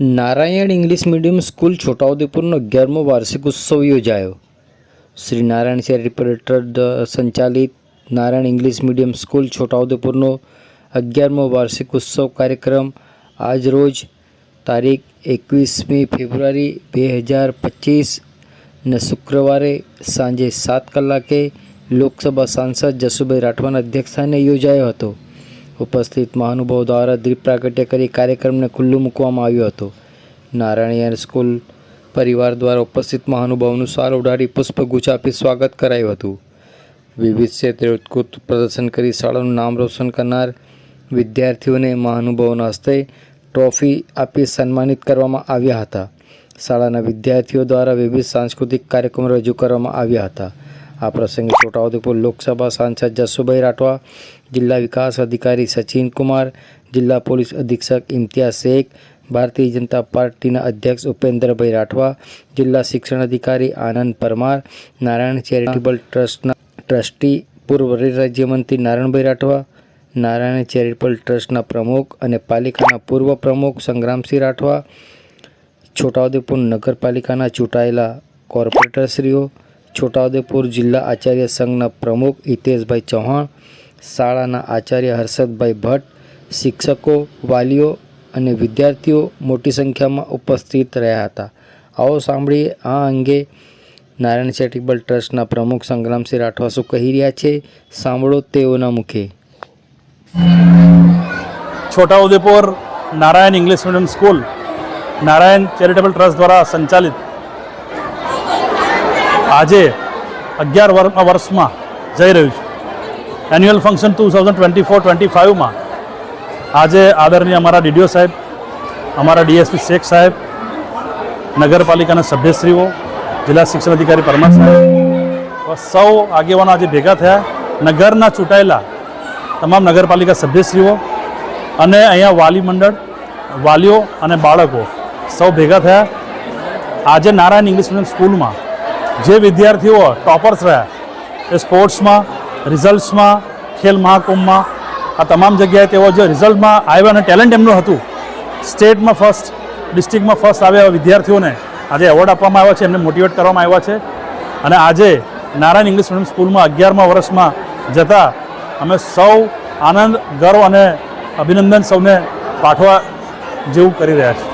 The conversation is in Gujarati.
નારાયણ ઇંગ્લિશ મીડિયમ સ્કૂલ છોટાઉદેપુરનો અગિયારમો વાર્ષિક ઉત્સવ યોજાયો. શ્રી નારાયણ શેરી દ- સંચાલિત નારાયણ ઇંગ્લિશ મીડિયમ સ્કૂલ છોટાઉદેપુરનો અગિયારમો વાર્ષિક ઉત્સવ કાર્યક્રમ આજ રોજ તારીખ એકવીસમી ફેબ્રુઆરી બે હજાર પચીસ ને શુક્રવારે સાંજે સાત કલાકે લોકસભા સાંસદ જસુભાઈ રાઠવાના અધ્યક્ષસ્થાને યોજાયો હતો. ઉપસ્થિત મહાનુભાવ દ્વારા દીપ પ્રાગટ્ય કરી કાર્યક્રમને ખુલ્લું મૂકવામાં આવ્યો હતો. નારાયણ સ્કૂલ પરિવાર દ્વારા ઉપસ્થિત મહાનુભાવનું સાર ઉડાડી પુષ્પગુચ્છ આપી સ્વાગત કરાયું હતું. વિવિધ ક્ષેત્રે ઉત્કૃત પ્રદર્શન કરી શાળાનું નામ રોશન કરનાર વિદ્યાર્થીઓને મહાનુભાવોના હસ્તે ટ્રોફી આપી સન્માનિત કરવામાં આવ્યા હતા. શાળાના વિદ્યાર્થીઓ દ્વારા વિવિધ સાંસ્કૃતિક કાર્યક્રમો રજૂ કરવામાં આવ્યા હતા. આ પ્રસંગે છોટાઉદેપુર લોકસભા સાંસદ જસુભાઈ રાઠવા, જિલ્લા વિકાસ અધિકારી સચિન કુમાર, જિલ્લા પોલીસ અધિક્ષક ઇમ્તિયાઝ શેખ, ભારતીય જનતા પાર્ટીના અધ્યક્ષ ઉપેન્દ્રભાઈ રાઠવા, જિલ્લા શિક્ષણ અધિકારી આનંદ પરમાર, નારાયણ ચેરિટેબલ ટ્રસ્ટના ટ્રસ્ટી, પૂર્વ રાજ્યમંત્રી નારાયણભાઈ રાઠવા, નારાયણ ચેરિટેબલ ટ્રસ્ટના પ્રમુખ અને પાલિકાના પૂર્વ પ્રમુખ સંગ્રામસિંહ રાઠવા, છોટાઉદેપુર નગરપાલિકાના ચૂંટાયેલા કોર્પોરેટરશ્રીઓ છોટાઉદેપુર જિલ્લા આચાર્ય સંઘના પ્રમુખ હિતેશભાઈ ચૌહાણ, શાળાના આચાર્ય હર્ષદભાઈ ભટ્ટ, શિક્ષકો, વાલીઓ અને વિદ્યાર્થીઓ મોટી સંખ્યામાં ઉપસ્થિત રહ્યા હતા. આવો સાંભળીએ આ અંગે નારાયણ ચેરિટેબલ ટ્રસ્ટના પ્રમુખ સંગ્રામસિંહ રાઠવા શું કહી રહ્યા છે. સાંભળો તેઓના મુખે. Chhotaudepur Narayan English medium school, Narayan charitable trust દ્વારા સંચાલિત આજે અગિયાર વર- વર્ષમાં જઈ રહ્યું છે. Annual function two thousand twenty four twenty ફાઇવમાં આજે આદરણીય અમારા ડીડીઓ સાહેબ, અમારા ડીએસપી શેખ સાહેબ, નગરપાલિકાના સભ્યશ્રીઓ, જિલ્લા શિક્ષણ અધિકારી પરમાર સાહેબ સૌ આગેવાનો આજે ભેગા થયા. નગરના ચૂંટાયેલા તમામ નગરપાલિકા સભ્યશ્રીઓ અને અહીંયા વાલી મંડળ, વાલીઓ અને બાળકો સૌ ભેગા થયા. આજે નારાયણ ઇંગ્લિશ મીડિયમ સ્કૂલમાં જે વિદ્યાર્થીઓ ટોપર્સ રહ્યા એ સ્પોર્ટ્સમાં, રિઝલ્ટ્સમાં, ખેલ મહાકુંભમાં, આ તમામ જગ્યાએ તેઓ જે રિઝલ્ટમાં આવ્યા અને ટેલેન્ટ એમનું હતું, સ્ટેટમાં ફર્સ્ટ, ડિસ્ટ્રિક્ટમાં ફર્સ્ટ આવ્યા એવા વિદ્યાર્થીઓને આજે એવોર્ડ આપવામાં આવ્યા છે, એમને મોટિવેટ કરવામાં આવ્યા છે. અને આજે નારાયણ ઇંગ્લિશ મીડિયમ સ્કૂલમાં અગિયારમા વર્ષમાં જતા અમે સૌ આનંદ, ગર્વ અને અભિનંદન સૌને પાઠવા જેવું કરી રહ્યા છીએ.